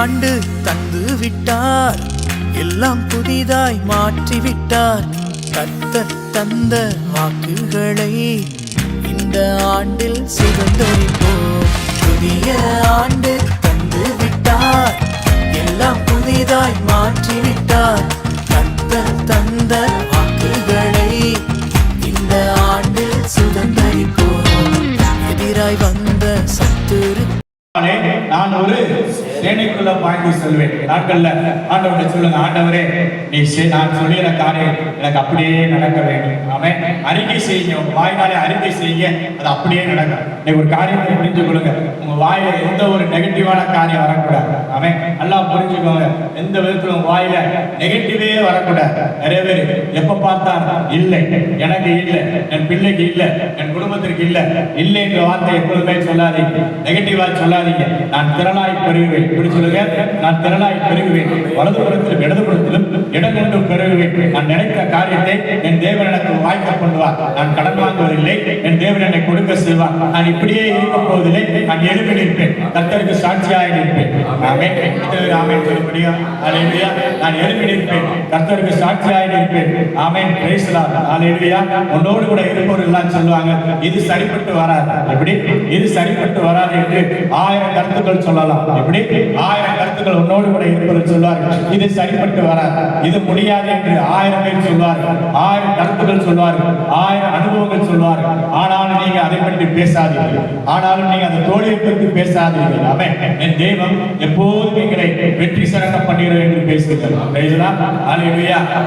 ஆண்டு தந்து விட்டார். எல்லாம் புதிதாய் மாற்றி விட்டார் தந்த வாக்குகளை இந்த ஆண்டில் சுதந்தரிப்போம். புதிய ஆண்டு தந்து விட்டார். எல்லாம் புதிதாய் வாங்கி சொல்வேன். நாட்கள்ல ஆண்டவரை சொல்லுங்க ஆண்டவரே நீ நான் சொல்லுகிற காரியம் எனக்கு அப்படியே நடக்க வேண்டும். அவன் அறிக்கை செய்யுங்க. உங்க வாயினாலே அறிக்கை செய்யுங்க. அது அப்படியே நடக்கும். இன்னைக்கு ஒரு காரியத்தை புரிஞ்சு கொள்ளுங்க. உங்க வாயில எந்த ஒரு நெகட்டிவான காரியம் வரக்கூடாது. அவன் நல்லா புரிஞ்சுக்கோங்க. எந்த விதத்துல உங்க வாயில நெகட்டிவே வரக்கூடாது. நிறைய பேர் எப்ப பார்த்தா இல்லை எனக்கு இல்லை என் பிள்ளைக்கு இல்லை என் குடும்பத்திற்கு இல்லை இல்லை என்ற வார்த்தை எப்பொழுதுமே சொல்லாதீங்க. நெகட்டிவா சொல்லாதீங்க. நான் திறனாய் பெறுவேன் இப்படி சொல்லுங்க. நான் திறனாய் பெருகுவேன். வலதுபுறத்திலும் இடதுபுறத்திலும் இடம் கொண்டு பெருகுவேன். நான் நினைத்த காரியத்தை என் தேவன் எனக்கு வாய்க்க பண்ணுவார் நான் கடன் வாங்குவதில்லை என் தேவன் என்னை கொடுக்க செல்வார் நான் இப்படியே இருக்க போவதில்லை நான் எழுப்பி நிற்பேன். கத்தருக்கு சாட்சியாக நிற்பேன். ஆமே கர்த்தருக்கு ஆமென் சொல்ல முடியும் நான் எழுப்பி நிற்பேன். கத்தருக்கு சாட்சியாக நிற்பேன். ஆமென். பிரைஸ் லார்ட் உன்னோடு கூட இருப்பவர்கள் எல்லாம் சொல்லுவாங்க இது சரிப்பட்டு வராது. எப்படி? இது சரிப்பட்டு வராது என்று ஆயிரம் கருத்துக்கள் சொல்லலாம். எப்படி? ஆயிரம் கருத்துக்கள் உன்னோடு கூட இருப்பவர்கள் சொல்வார்கள் இது சரிப்பட்டு வராது. இது முடியாது என்று ஆயிரம் பேர் சொல்வார்கள் ஆயிரம் கருத்துக்கள் சொல்வார்கள் ஆயிரம் அனுபவங்கள் சொல்வார்கள் ஆனாலும் நீங்க அதை பற்றி பேசாதீர்கள். ஆனாலும் நீங்க அந்த தோழியை பற்றி பேசாதீர்கள். அவன் என் தெய்வம் எப்போதும் எங்களை வெற்றி சிறக்க பண்ணுகிறோம் என்று பேசுகிறார். பேசலாம்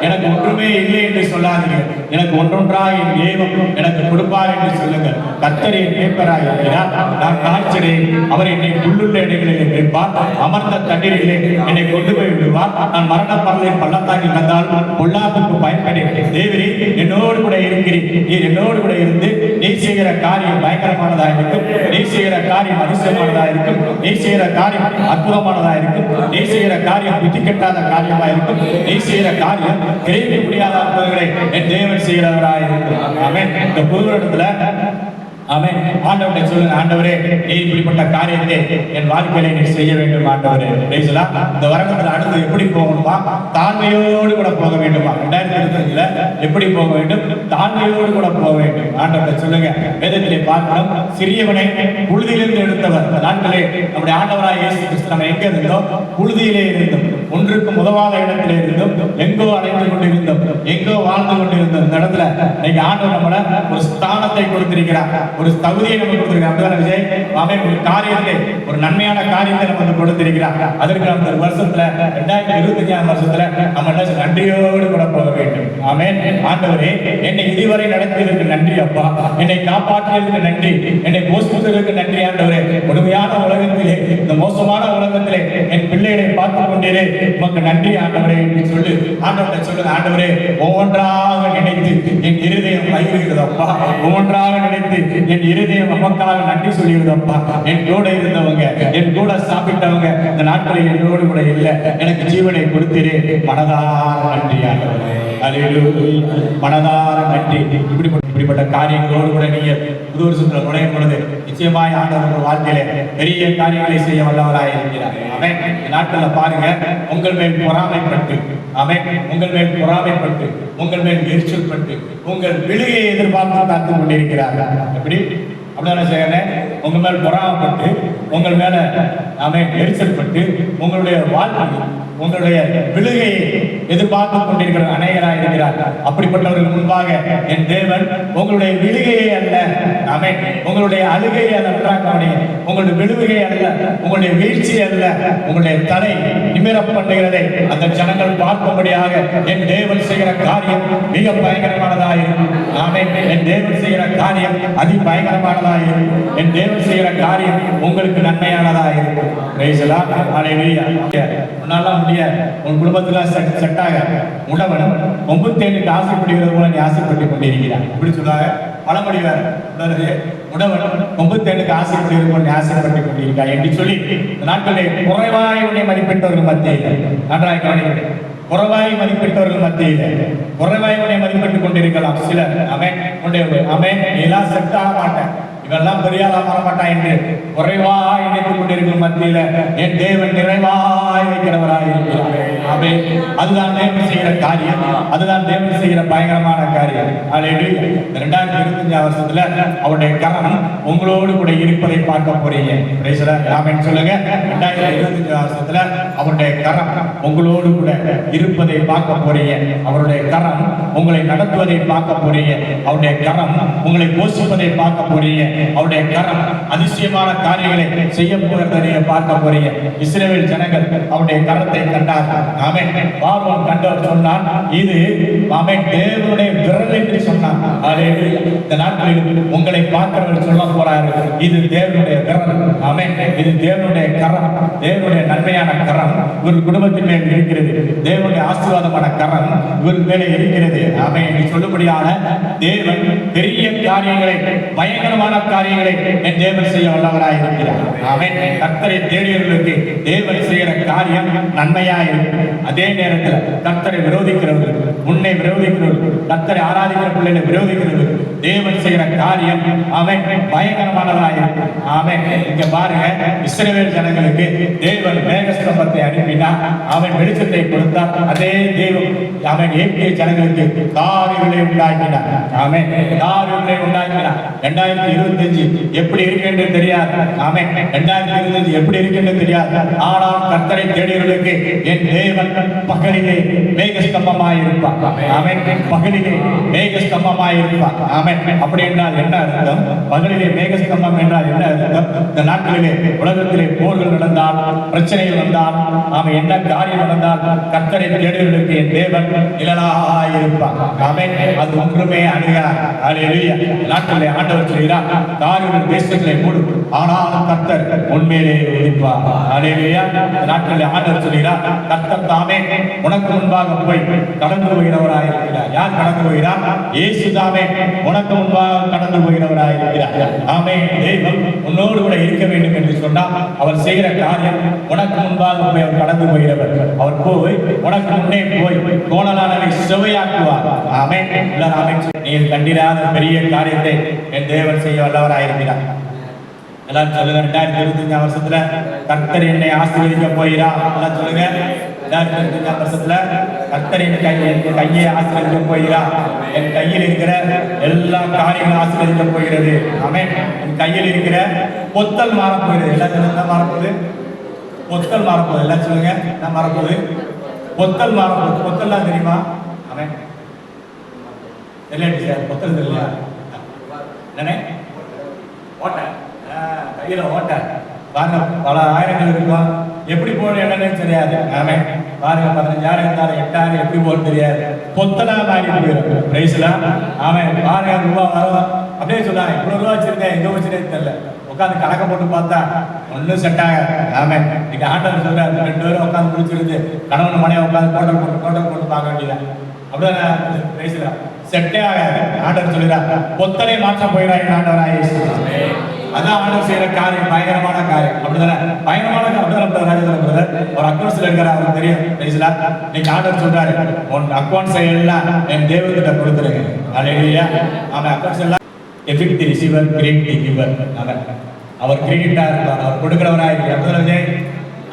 எனக்கு ஒன்றுமே இல்லை என்று சொல்லாதீர்கள். எனக்கு ஒன்றொன்றாக என் தெய்வம் எனக்கு கொடுப்பார் என்று சொல்லுங்கள். கத்தரை கேட்பராய் நான் காய்ச்சறேன் அவர் என்னை உள்ளுள்ள புல்லுள்ள அமர்ந்த வைப்பார் அமர்ந்த என்னை கொண்டு போய் விடுவார் நான் மரண பரலை பள்ளத்தாக்கில் வந்தால் பொல்லாப்புக்கு பயன்படேன் தேவரே என்னோடு கூட இருக்கிறேன் நீ என்னோடு கூட இருந்து நீ செய்கிற காரியம் பயங்கரமானதா இருக்கும். நீ செய்கிற காரியம் அதிசயமானதா இருக்கும். நீ செய்கிற காரியம் அற்புதமானதா இருக்கும். நீ செய்கிற காரியம் புத்தி கட்டாத காரியமா இருக்கும். நீ செய்கிற காரியம் கிரகிக்க முடியாத அற்புதங்களை என் தேவன் செய்கிறவராயிருக்கும் இருக்கும். இந்த புது வருடத்துல ஆமென். ஆண்டவரை சொல்லுங்க ஆண்டவரே நீ இப்படிப்பட்ட காரியத்தை என் வாழ்க்கையில நீ செய்ய வேண்டும் ஆண்டவரே. பேசலாம் இந்த வருடத்துல அடுத்து எப்படி போகணுமா? தாழ்மையோடு கூட போக வேண்டுமா? ரெண்டாயிரத்தி இருபத்தஞ்சுல எப்படி போக வேண்டும்? தாழ்மையோடு கூட போக வேண்டும். ஆண்டவரை சொல்லுங்க. வேதத்திலே பார்க்கணும் சிறியவனை புழுதியிலிருந்து எடுத்தவர். நாட்களே நம்முடைய ஆண்டவராய் இயேசு கிறிஸ்து நம்ம எங்க இருந்தோம்? புழுதியிலே இருந்தோம். ஒன்றுக்கும் உதவாத இடத்துல இருந்தோம். எங்கோ அடைந்து கொண்டிருந்தோம். எங்கோ வாழ்ந்து கொண்டிருந்தோம். இந்த இடத்துல இன்னைக்கு ஆண்டவர் நம்மள ஒரு ஸ்தானத்தை கொடுத்திருக்கிறார். ஒரு தகுதியை நமக்கு கொடுத்திருக்கிறார். அப்படிதானே விஜய் அவன் ஒரு காரியத்தை ஒரு நன்மையான காரியத்தை நமக்கு கொடுத்திருக்கிறார். அதற்கு நம்ம இந்த வருஷத்துல ரெண்டாயிரத்தி இருபத்தி அஞ்சாம் வருஷத்துல நம்ம என்ன நன்றியோடு கூட போக வேண்டும். ஆமேன். ஆண்டவரே என்னை இதுவரை நடத்தியதற்கு நன்றி அப்பா. என்னை காப்பாற்றியதற்கு நன்றி. என்னை போஷித்ததற்கு நன்றி ஆண்டவரே. முழுமையான உலகத்திலே இந்த மோசமான உலகத்திலே என் பிள்ளைகளை பார்த்து கொண்டீரே. உமக்கு நன்றி ஆண்டவரே என்று சொல்லு. ஆண்டவரை சொல்லு ஆண்டவரே ஒவ்வொன்றாக நினைத்து என் இருதயம் மகிழ்கிறது அப்பா ஒவ்வொன்றாக நினைத்து என் இருதயம் நமக்காக நன்றி சொல்லுகிறது அப்பா என் கூட இருந்தவங்க என் கூட சாப்பிட்டவங்க இந்த நாட்களில் என்னோடு கூட இல்லை. எனக்கு ஜீவனை கொடுத்திரு. மனதார நன்றியாக மனதார நன்றி. இப்படி இப்படிப்பட்ட காரியங்களோடு கூட நீங்க புது வருஷத்துல நுழையும் பொழுது நிச்சயமாய் ஆண்டவர் உங்கள் வாழ்க்கையில பெரிய காரியங்களை செய்ய வல்லவராய் இருக்கிறார். அவன் நாட்கள்ல பாருங்க உங்கள் மேல் பொறாமைப்பட்டு அவன் உங்கள் மேல் பொறாமைப்பட்டு உங்கள் மேல் எரிச்சல் பட்டு உங்கள் விழுகையை எதிர்பார்த்து காத்து கொண்டிருக்கிறார் எப்படி? அப்படிதானே செய்யறேன் உங்க மேல் பொறாமைப்பட்டு உங்கள் மேல அவன் எரிச்சல் பட்டு உங்களுடைய வாழ்க்கை உங்களுடைய விழுகையை எதிர்பார்த்து கொண்டிருக்கிற அநேகராக இருக்கிறார். அப்படிப்பட்டவர்கள் முன்பாக என் தேவன் உங்களுடைய விழுகையை அல்ல அமேன் உங்களுடைய அழுகையை அல்ல நன்றாக உங்களுடைய விழுகையை அல்ல உங்களுடைய வீழ்ச்சி அல்ல உங்களுடைய தலை நிமிர அந்த ஜனங்கள் பார்க்கும்படியாக என் தேவன் செய்கிற காரியம் மிக பயங்கரமானதாக இருக்கும். என் தேவன் செய்கிற காரியம் அதி பயங்கரமானதாக இருக்கும். என் தேவன் செய்கிற காரியம் உங்களுக்கு நன்மையானதாக இருக்கும். Praise முடியாது. உன் குடும்பத்துல செட் செட்டாக ஆக. உணவன் ஒன்பு ஆசைப்படுகிறது போல நீ ஆசைப்பட்டு கொண்டிருக்கிறார் இப்படி சொல்றாங்க. பழமொழி உணர்வு உணவன் ஒன்பு ஆசைப்படுகிறது போல நீ ஆசைப்பட்டு கொண்டிருக்கிறார் என்று சொல்லி நாட்களில் குறைவாய் உன்னை மதிப்பிட்டவர்கள் மத்தியில். நன்றாக கவனிக்கிறேன். குறைவாய் மதிப்பிட்டவர்கள் மத்தியில். குறைவாய் உன்னை மதிப்பிட்டுக் கொண்டிருக்கலாம். சிலர் அவன் உன்னுடைய அவன் எல்லாம் செட் ஆக மாட்டேன். இவெல்லாம் பெரியால மாற என்று குறைவா நினைத்துக் கொண்டிருக்கும் மத்தியில என் தேவன் நிறைவா அதுதான் தேவன் செய்கிற காரியம். அதுதான் தேவன் செய்கிற பயங்கரமான காரியம். அல்லேலூயா இந்த ரெண்டாயிரத்தி இருபத்தஞ்சு வருஷத்துல அவருடைய கரம் உங்களோடு கூட இருப்பதை பார்க்க போறீங்க. Praise the Lord. ஆமென். சொல்லுங்க. ரெண்டாயிரத்தி இருபத்தஞ்சு வருஷத்துல அவருடைய கரம் உங்களோடு கூட இருப்பதை பார்க்க போறீங்க. அவருடைய கரம் உங்களை நடத்துவதை பார்க்க போறீங்க. அவருடைய கரம் உங்களை போஷிப்பதை பார்க்க போறீங்க. அவருடைய கரம் அதிசயமான காரியங்களை செய்ய போகிறதை பார்க்க போறீங்க. இஸ்ரவேல் ஜனங்கள் அவருடைய கரத்தை கண்டார். ஆமென். பார்வோன் கண்டவர் சொன்னான் இது ஆமென் தேவனுடைய விரல் என்று சொன்னான் இந்த நாட்களில் உங்களை பார்க்கிறவர் சொல்ல போறாரு இது தேவனுடைய விரல். ஆமென். இது தேவனுடைய கரம் தேவனுடைய நன்மையான கரம். இவர் குடும்பத்தின் மேல் இருக்கிறது. தேவனுடைய ஆசீர்வாதமான கரம் இவர் மேலே இருக்கிறது. ஆமென். என்று சொல்லும்படியான தேவன் பெரிய காரியங்களை பயங்கரமான காரியங்களை என் தேவன் செய்ய வல்லவராய் இருக்கிறார். அவன் கர்த்தரை தேடியவர்களுக்கு தேவன் செய்கிற காரியம் நன்மையாய் இருக்கும். அதே நேரத்தில் கர்த்தரை விரோதிக்கிறவர்கள் உன்னை விரோதிக்கிறவர்கள் கர்த்தரை ஆராதிக்கிற பிள்ளைகளை விரோதிக்கிறவர்கள் தேவன் செய்கிற காரியம் அவன் பயங்கரமானதாய் இருக்கும் இங்க பாருங்க இஸ்ரவேல் ஜனங்களுக்கு தேவன் மேகஸ்தம்பத்தை அனுப்பினா அவன் வெளிச்சத்தை கொடுத்தா அதே தேவம் அவன் ஏபிய ஜனங்களுக்கு காரிகளை உண்டாக்கினார் ஆமென். காரிகளை உண்டாக்கினார் ரெண்டாயிரத்தி இருபத்தஞ்சு எப்படி இருக்கு என்று தெரியாது. ஆமென். ரெண்டாயிரத்தி இருபத்தஞ்சு எப்படி இருக்கு தெரியாது. ஆனால் கர்த்தரை தேடியவர்களுக்கு என் தேவன் பகலிலே மேகஸ்தம்பமாயிருப்பான் அவன் பகலிலே மேகஸ்தம்பமாயிருப்பான் அவன் அப்படி என்றால் என்ன அர்த்தம்? பதிலே மேகஸ்தம்பம் என்றால் என்ன அர்த்தம்? இந்த நாட்களிலே உலகத்திலே போர்கள் நடந்தால் பிரச்சனைகள் வந்தால் அவன் என்ன காரியம் நடந்தால் கர்த்தரை தேடுவதற்கு என் தேவன் நிழலாய் இருப்பார். அது ஒன்றுமே அணுகார் அல்லேலூயா நாட்டிலே ஆண்டவர் செய்கிறார் காரியம் தேசங்களை மூடும் ஆனால் கர்த்தர் உண்மையிலே உதிப்பார் அல்லேலூயா நாட்டிலே ஆண்டவர் சொல்கிறார் கர்த்தர் தாமே உனக்கு முன்பாக போய் கடந்து போகிறவராய் இருக்கிறார். யார் கடந்து போகிறார்? இயேசு தாமே உனக்கு முன்பாக கடந்து போகிறவராய் இருக்கிறார். ஆமே தெய்வம் உன்னோடு கூட இருக்க வேண்டும் என்று சொன்னால் அவர் செய்கிற காரியம் உனக்கு முன்பாக போய் அவர் கடந்து போகிறவர். அவர் போய் உனக்கு முன்னே போய் கோணலானவை செவையாக்குவார். ஆமே எல்லாரும் நீர் கண்டிராத பெரிய காரியத்தை என் தேவன் செய்ய வல்லவராயிருக்கிறார். எல்லாரும் சொல்லுங்க ரெண்டாயிரத்தி இருபத்தஞ்சாம் வருஷத்துல கர்த்தர் என்னை ஆசீர்வதிக்க போகிறா? எல்லாம் சொல்லுங்க ரெண்டாயிரத்தி இருபத்தஞ்சாம் வருஷத்துல கர்த்தர் என் கை என் கையை ஆசீர்வதிக்க போகிறா? என் கையில் இருக்கிற எல்லா காரியங்களும் ஆசீர்வதிக்க போகிறது. ஆமே என் கையில் இருக்கிற பொத்தல் மாறப் போகிறது. எல்லாம் மாறப்போகுது ஒத்தல் மாறப்போகுது எல்லாம் சொல்லுங்க. நான் மாறப்போகுது பொத்தல் மாறப்போகுது பொத்தல்லாம் தெரியுமா? ஆமென். தெரியல சார். பொத்தல் தெரியல என்னண்ணே? ஓட்டை. ஆ, கையில ஓட்டை. பாருங்க பல ஆயிரங்கள் இருக்கும்? எப்படி போகணும் என்னன்னு தெரியாது. ஆமே பாருங்க பதினஞ்சாயிரம் இருந்தாலும் எட்டாயிரம் எப்படி போகணும் தெரியாது. பொத்தனா மாறி போயிடும் பிரைஸ்ல ஆமே பாருங்க ரூபா வரும் அப்படியே சொன்னாங்க இவ்வளவு ரூபா வச்சிருக்கேன் எங்க வச்சிருக்கேன் தெரியல. உட்காந்து கணக்கை போட்டு பார்த்தா ஒன்றும் செட் ஆகாது ஆமே இன்னைக்கு ஆண்டவர் சொல்றாரு ரெண்டு பேரும் உட்காந்து முடிச்சிருந்து கணவன் மனைவி உட்காந்து கோட்டல் போட்டு கோட்டல் போட்டு பார்க்க வேண்டியதான் அப்படிதான் பிரைஸ்ல செட்டே ஆகாது ஆண்டவர் சொல்லுறாரு பொத்தனை மாற்றம் போயிடாங்க ஆண்டவராய் அதான் ஆண்டவர் செய்யற காரியம் பயங்கரமான காரியம். அப்படிதானே? பயங்கரமான அப்படிதான் அப்படிதானே brother ஒரு அக்கௌண்ட்ஸ்ல இருக்கிற அவருக்கு தெரியும். பேசல நீங்க ஆண்டவர் சொல்றாரு உன் அக்கௌண்ட்ஸ் எல்லாம் என் தேவகிட்ட கொடுத்துருங்க. அல்லையா அவன் அக்கௌண்ட்ஸ் எல்லாம் EPIC the receiver great the giver அவன் அவர் கிரியேட்டா இருப்பார் அவர் கொடுக்கிறவரா இருக்கிறார் Vijay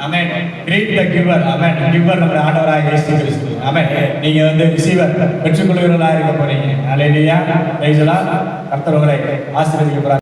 amen great the giver amen giver நம்ம ஆண்டவராக இயேசு கிறிஸ்து. அமேன் நீங்க வந்து ரிசீவர் பெற்றுக்கொள்கிறவர்களா இருக்க போறீங்க. அல்லேலூயா பிரைஸ் எல்லாம் கர்த்தர் உங்களை ஆசீர்வதிக்க